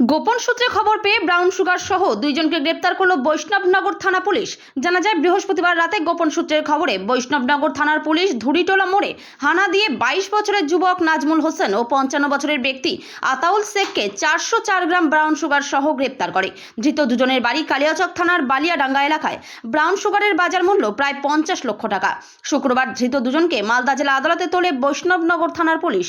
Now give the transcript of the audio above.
গোপন সূত্রে খবর পেয়ে ব্রাউন সুগার সহ দুইজনকে গ্রেপ্তার করল বৈষ্ণবনগর থানা পুলিশ। জানা যায়, বৃহস্পতিবার রাতে গোপন সূত্রের খবরে বৈষ্ণবনগর থানার পুলিশ ধুড়িটোলা মোড়ে হানা দিয়ে বাইশ বছরের যুবক নাজমুল হোসেন ও পঞ্চান্ন বছরের ব্যক্তি আতাউল শেখকে চারশো চার গ্রাম ব্রাউন সুগার সহ গ্রেপ্তার করে। ধৃত দুজনের বাড়ি কালিয়াচক থানার বালিয়াডাঙ্গা এলাকায়। ব্রাউন সুগারের বাজার মূল্য প্রায় পঞ্চাশ লক্ষ টাকা। শুক্রবার ধৃত দুজনকে মালদা জেলা আদালতে তোলে বৈষ্ণবনগর থানার পুলিশ।